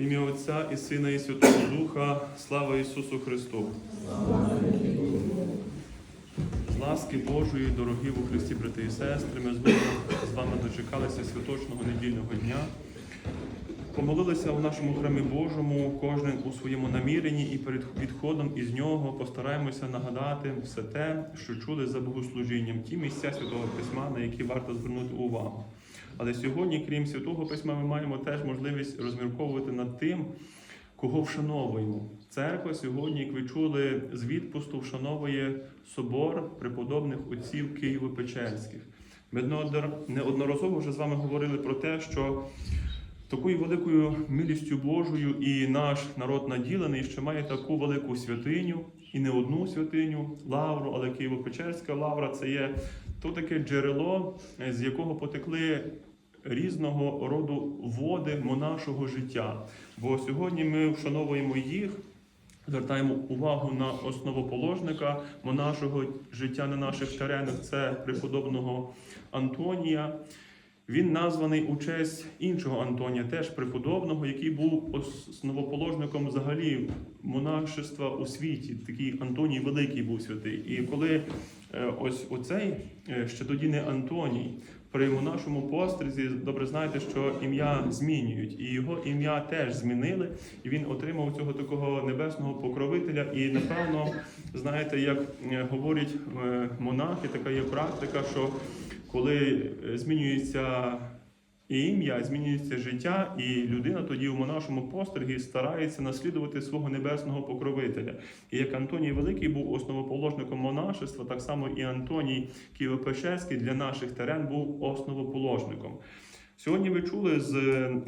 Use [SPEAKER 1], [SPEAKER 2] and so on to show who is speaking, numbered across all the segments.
[SPEAKER 1] В ім'я Отця і Сина, і Святого Духа, слава Ісусу Христу. Ласки Божої, дорогі у Христі, брати і сестри, ми знову з вами дочекалися святочного недільного дня. Помолилися у нашому храмі Божому, кожен у своєму наміренні, і перед відходом із нього постараємося нагадати все те, що чули за богослужінням, ті місця Святого Письма, на які варто звернути увагу. Але сьогодні, крім Святого Письма, ми маємо теж можливість розмірковувати над тим, кого вшановуємо. Церква сьогодні, як ви чули, з відпусту вшановує собор преподобних отців Києво-Печерських. Ми неодноразово вже з вами говорили про те, що такою великою милістю Божою і наш народ наділений, що має таку велику святиню, і не одну святиню, лавру, але Києво-Печерська лавра це є то таке джерело, з якого потекли різного роду води монашого життя. Бо сьогодні ми вшановуємо їх. Звертаємо увагу на основоположника монашого життя на наших теренах це преподобного Антонія. Він названий у честь іншого Антонія, теж преподобного, який був основоположником взагалі монашества у світі. Такий Антоній Великий був святий. І коли е, ось оцей е, ще тоді не Антоній. При монашому пострізі добре знаєте, що ім'я змінюють, і його ім'я теж змінили, і він отримав цього такого небесного покровителя. І напевно, знаєте, як е, говорять е, монахи, така є практика, що коли е, змінюється і ім'я, змінюється життя, і людина тоді у монашому постергі старається наслідувати свого небесного покровителя. І як Антоній Великий був основоположником монашества, так само і Антоній Києво-Печерський для наших терен був основоположником. Сьогодні ви чули з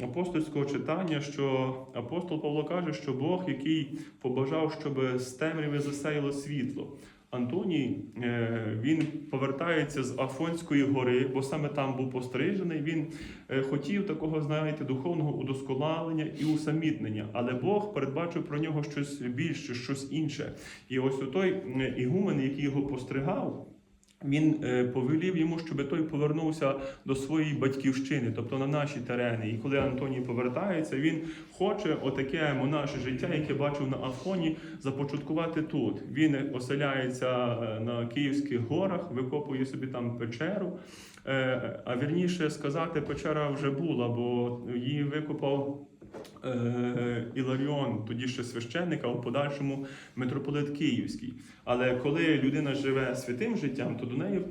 [SPEAKER 1] апостольського читання, що апостол Павло каже, що Бог, який побажав, щоб з темряви засяяло світло. Антоній е, він повертається з Афонської гори, бо саме там був пострижений. Він е, хотів такого, знаєте, духовного удосконалення і усамітнення, але Бог передбачив про нього щось більше, щось інше. І ось той е, ігумен, який його постригав. Він повелів йому, щоб той повернувся до своєї батьківщини, тобто на наші терени. І коли Антоній повертається, він хоче отаке монаше життя, яке бачив на Афоні, започаткувати тут. Він оселяється на Київських горах, викопує собі там печеру. А вірніше сказати, печера вже була, бо її викопав. Іларіон, тоді ще священник, а в подальшому митрополит Київський. Але коли людина живе святим життям, то до неї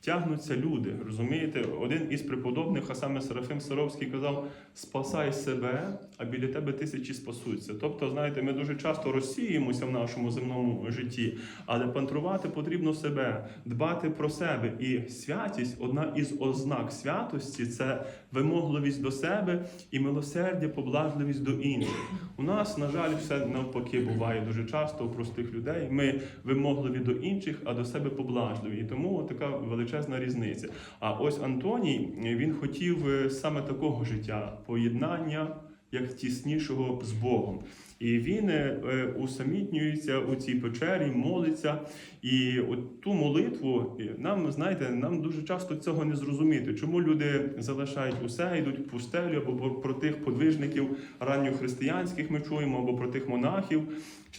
[SPEAKER 1] тягнуться люди. Розумієте, один із преподобних, а саме Серафим Саровський, казав: спасай себе, а біля тебе тисячі спасуться. Тобто, знаєте, ми дуже часто розсіюємося в нашому земному житті, але пантрувати потрібно себе, дбати про себе. І святість, одна із ознак святості це вимогливість до себе і милосердя, поблажливість до інших. У нас, на жаль, все навпаки буває дуже часто у простих людей. Ми вимогливі до інших, а до себе поблажливі. І тому така величезна різниця. А ось Антоній він хотів е, саме такого життя, поєднання як тіснішого з Богом. І він е, усамітнюється у цій печері, молиться. І от ту молитву нам, знаєте, нам дуже часто цього не зрозуміти. Чому люди залишають усе, йдуть в пустелю, або про тих подвижників ранньохристиянських ми чуємо, або про тих монахів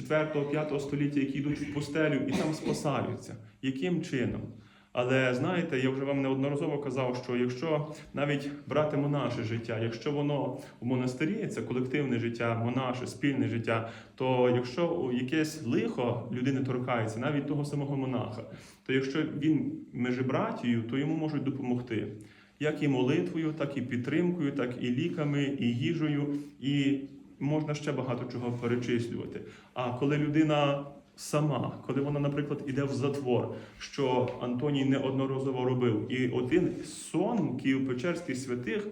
[SPEAKER 1] 4-5 століття, які йдуть в пустелю і там спасаються. Яким чином? Але знаєте, я вже вам неодноразово казав, що якщо навіть брати монаше життя, якщо воно в монастирі, це колективне життя, монаше, спільне життя, то якщо якесь лихо людини торкається, навіть того самого монаха, то якщо він межебратію, то йому можуть допомогти. Як і молитвою, так і підтримкою, так і ліками, і їжею, і можна ще багато чого перечислювати. А коли людина сама, коли вона, наприклад, іде в затвор, що Антоній неодноразово робив, і один сон Київ-Печерських святих.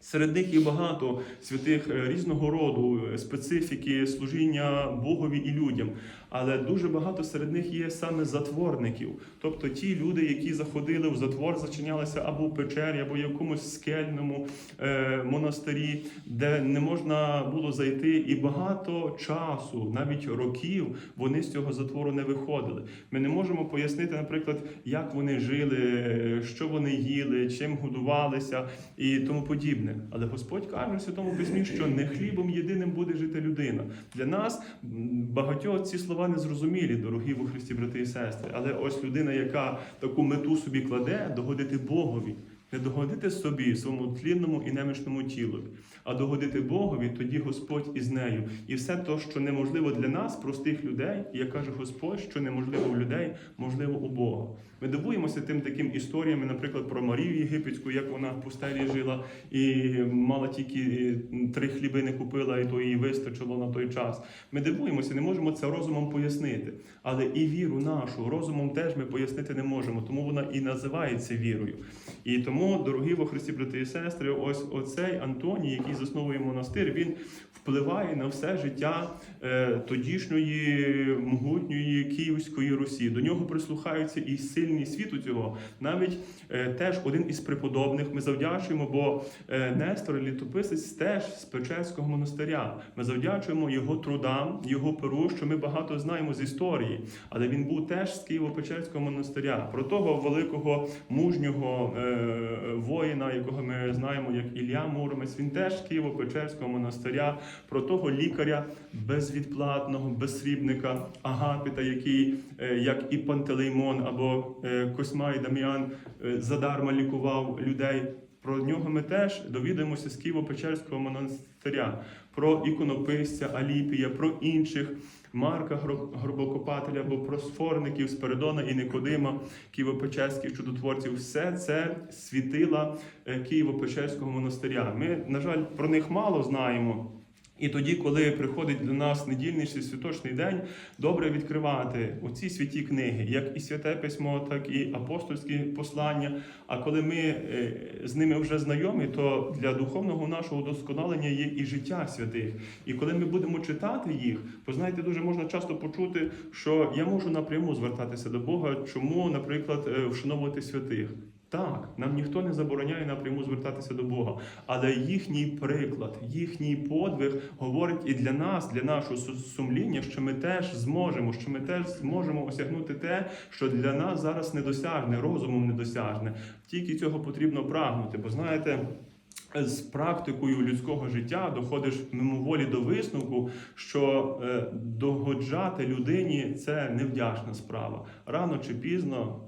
[SPEAKER 1] Серед них є багато святих різного роду, специфіки служіння Богові і людям. Але дуже багато серед них є саме затворників, тобто ті люди, які заходили в затвор, зачинялися або в печері, або в якомусь скельному е, монастирі, де не можна було зайти, і багато часу, навіть років, вони з цього затвору не виходили. Ми не можемо пояснити, наприклад, як вони жили, що вони їли, чим годувалися і тому подібне. Єдине. Але Господь каже в Святому Письмі, що не хлібом єдиним буде жити людина. Для нас багатьох ці слова не зрозумілі, дорогі во Христі, брати і сестри. Але ось людина, яка таку мету собі кладе, догодити Богові. Не догодити собі, своєму тлінному і немічному тілу, а догодити Богові, тоді Господь із нею. І все те, що неможливо для нас, простих людей, як каже Господь, що неможливо у людей, можливо у Бога. Ми дивуємося тим таким історіями, наприклад, про Марію Єгипетську, як вона в пустелі жила і мала тільки три хліби не купила, і то їй вистачило на той час. Ми дивуємося, не можемо це розумом пояснити. Але і віру нашу розумом теж ми пояснити не можемо, тому вона і називається вірою. І тому, дорогі во Христі, брати і сестри, ось оцей Антоній, який засновує монастир, він впливає на все життя е, тодішньої могутньої Київської Русі. До нього прислухаються і сильні світу цього. Навіть е, теж один із преподобних ми завдячуємо, бо е, Нестор літописець теж з Печерського монастиря. Ми завдячуємо його трудам, його перу, що ми багато знаємо з історії. Але він був теж з Києво-Печерського монастиря. Про того великого мужнього воїна, якого ми знаємо як Ілля Муромець, він теж Києво-Печерського монастиря. Про того лікаря безвідплатного, безсрібника Агапіта, який, е, як і Пантелеймон або е, Косьма і Дам'ян, е, задарма лікував людей. Про нього ми теж довідаємося з Києво-Печерського монастиря, про іконописця Аліпія, про інших Марка Гро- Гробокопателя або просфорників Спиридона і Никодима, Києво-Печерських чудотворців. Все це світила е, Києво-Печерського монастиря. Ми, на жаль, про них мало знаємо. І тоді, коли приходить до нас недільний чи святочний день, добре відкривати оці святі книги, як і святе письмо, так і апостольські послання. А коли ми е, з ними вже знайомі, то для духовного нашого удосконалення є і життя святих. І коли ми будемо читати їх, бо знаєте, дуже можна часто почути, що я можу напряму звертатися до Бога, чому, наприклад, е, вшановувати святих. Так, нам ніхто не забороняє напряму звертатися до Бога, але їхній приклад, їхній подвиг говорить і для нас, для нашого сумління, що ми теж зможемо, що ми теж зможемо осягнути те, що для нас зараз недосяжне, розумом недосяжне. Тільки цього потрібно прагнути. Бо знаєте. З практикою людського життя доходиш мимоволі до висновку, що е, догоджати людині це невдячна справа. Рано чи пізно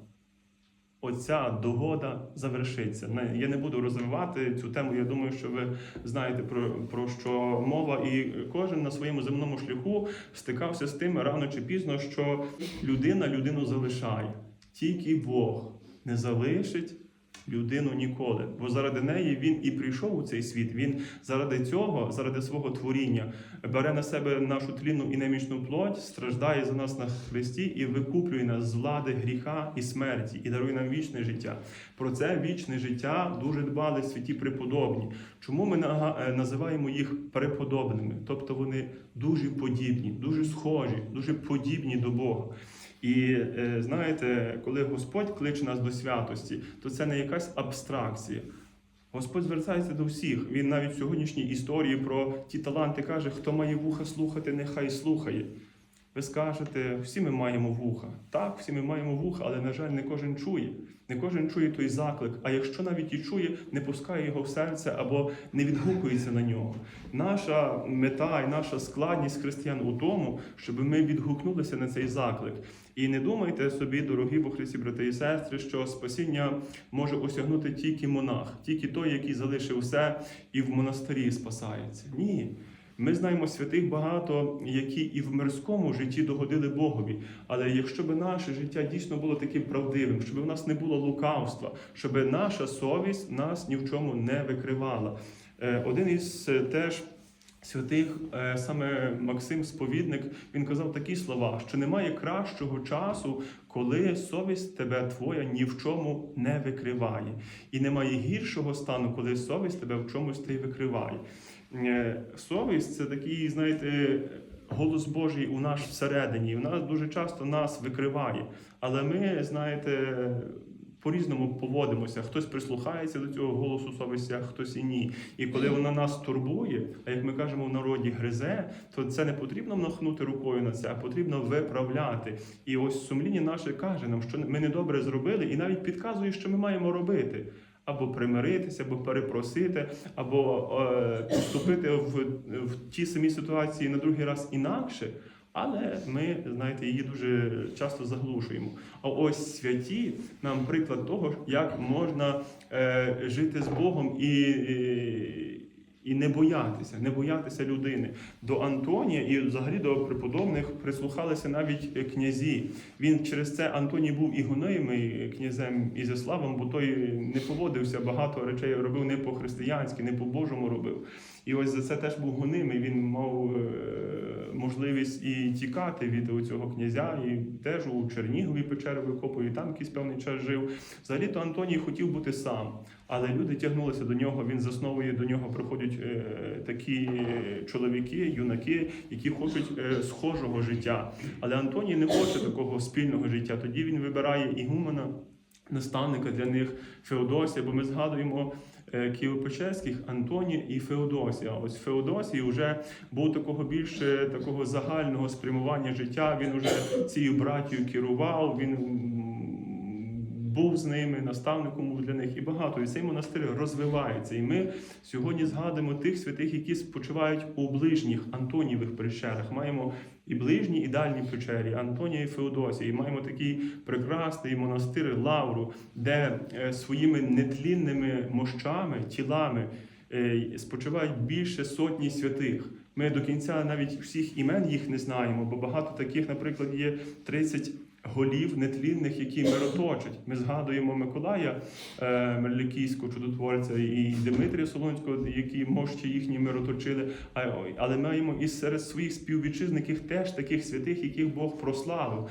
[SPEAKER 1] оця догода завершиться. Я не буду розвивати цю тему. Я думаю, що ви знаєте про, про що мова, і кожен на своєму земному шляху стикався з тим рано чи пізно, що людина людину залишає. Тільки Бог не залишить. Людину ніколи, бо заради неї він і прийшов у цей світ. Він заради цього, заради свого творіння, бере на себе нашу тлінну і немічну плоть, страждає за нас на Христі і викуплює нас з влади гріха і смерті, і дарує нам вічне життя. Про це вічне життя дуже дбали святі преподобні. Чому ми е, називаємо їх преподобними? Тобто вони дуже подібні, дуже схожі, дуже подібні до Бога. І е, знаєте, коли Господь кличе нас до святості, то це не якась абстракція. Господь звертається до всіх. Він навіть в сьогоднішній історії про ті таланти каже: хто має вуха слухати, нехай слухає. Ви скажете, всі ми маємо вуха. Так, всі ми маємо вуха, але, на жаль, не кожен чує. Не кожен чує той заклик. А якщо навіть і чує, не пускає його в серце або не відгукується на нього. Наша мета і наша складність християн у тому, щоб ми відгукнулися на цей заклик. І не думайте собі, дорогі бо Христі, брати і сестри, що спасіння може осягнути тільки монах, тільки той, який залишив все і в монастирі спасається. Ні. Ми знаємо святих багато, які і в мирському житті догодили Богові. Але якщо б наше життя дійсно було таким правдивим, щоб в нас не було лукавства, щоб наша совість нас ні в чому не викривала. Е, Один із е, теж святих, е, саме Максим Сповідник, він казав такі слова, що немає кращого часу, коли совість тебе твоя ні в чому не викриває, і немає гіршого стану, коли совість тебе в чомусь ти викриває. Е, Совість це такий, знаєте, голос Божий у нас всередині. І вона дуже часто нас викриває. Але ми, знаєте, по-різному поводимося. Хтось прислухається до цього голосу совісті, а хтось і ні. І коли вона нас турбує, а як ми кажемо в народі гризе, то це не потрібно махнути рукою на це, а потрібно виправляти. І ось сумління наше каже нам, що ми недобре зробили, і навіть підказує, що ми маємо робити. або примиритися, або перепросити, або е, поступити в, в ті самі ситуації на другий раз інакше. Але ми, знаєте, її дуже часто заглушуємо. А ось святі нам приклад того, як можна е, жити з Богом і, і, і не боятися, не боятися людини. До Антонія і взагалі до преподобних прислухалися навіть князі. Він через це Антоній був і гонимий князем Ізяславом, бо той не поводився багато речей, робив не по-християнськи, не по-божому робив. І ось за це теж був гонимий. Він мав е, можливість і тікати від цього князя, і теж у Чернігові печери викопує, і там якийсь певний час жив. Взагалі то Антоній хотів бути сам, але люди тягнулися до нього. Він засновує до нього приходять е, такі чоловіки, юнаки, які хочуть е, схожого життя. Але Антоній не хоче такого спільного життя. Тоді він вибирає ігумена, наставника для них Феодосія, бо ми згадуємо. Е, Києво-Печерських Антонія і Феодосія. Ось Феодосій вже був такого більше такого загального спрямування життя. Він вже цією братію керував. Він був з ними, наставником був для них і багато. І цей монастир розвивається. І ми сьогодні згадуємо тих святих, які спочивають у ближніх Антонієвих печерах. Маємо і ближні, і дальні печері, Антонія і Феодосія. І маємо такий прекрасний монастир Лавру, де е, своїми нетлінними мощами, тілами е, спочивають більше сотні святих. Ми до кінця навіть всіх імен їх не знаємо, бо багато таких, наприклад, є 30 голів нетлінних, які мироточать. Ми згадуємо Миколая е, Мерлікійського чудотворця і Дмитрія Солонського, які мощі їхні мироточили. А, але маємо і серед своїх співвітчизників теж таких святих, яких Бог прославив.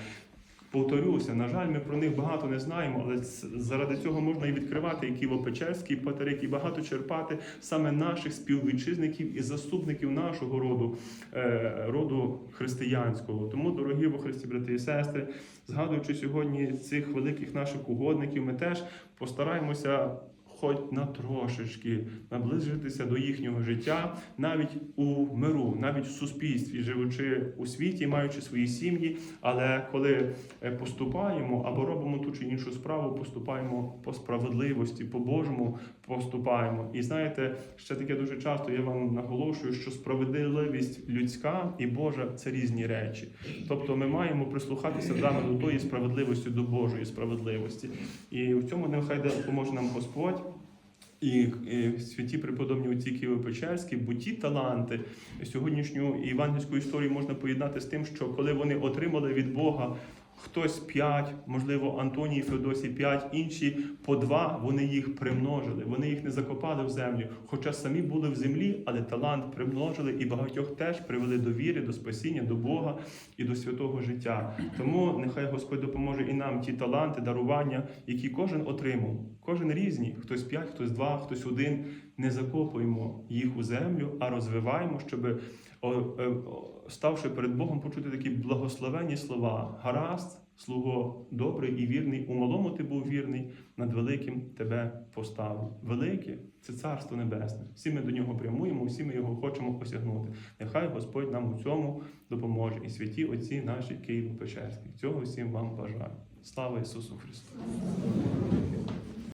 [SPEAKER 1] Повторюся, на жаль, ми про них багато не знаємо, але заради цього можна і відкривати і Києво-Печерський патерик, і багато черпати саме наших співвітчизників і заступників нашого роду, е, роду християнського. Тому, дорогі во Христі, брати і сестри, згадуючи сьогодні цих великих наших угодників, ми теж постараємося. Хоч на трошечки наближитися до їхнього життя, навіть у миру, навіть в суспільстві, живучи у світі, маючи свої сім'ї. Але коли е, поступаємо або робимо ту чи іншу справу, поступаємо по справедливості, по Божому поступаємо. І знаєте, ще таке дуже часто я вам наголошую, що справедливість людська і Божа це різні речі. Тобто ми маємо прислухатися саме до тої справедливості, до Божої справедливості. І в цьому нехай допоможе нам Господь. І, святі преподобні отці Києво-Печерські, бо ті таланти. Сьогоднішню євангельську історію можна поєднати з тим, що коли вони отримали від Бога хтось п'ять, можливо, Антоній і Феодосій п'ять, інші по два, вони їх примножили, вони їх не закопали в землю, хоча самі були в землі, але талант примножили і багатьох теж привели до віри, до спасіння, до Бога і до святого життя. Тому нехай Господь допоможе і нам ті таланти, дарування, які кожен отримав. Кожен різні, хтось п'ять, хтось два, хтось один. Не закопуємо їх у землю, а розвиваємо, щоб е, ставши перед Богом, почути такі благословенні слова. Гаразд, слуго добрий і вірний, у малому ти був вірний, над великим тебе поставив. Велике це царство небесне. Всі ми до нього прямуємо, всі ми його хочемо осягнути. Нехай Господь нам у цьому допоможе. І святі отці наші Києво-Печерські. Цього всім вам бажаю. Слава Ісусу Христу!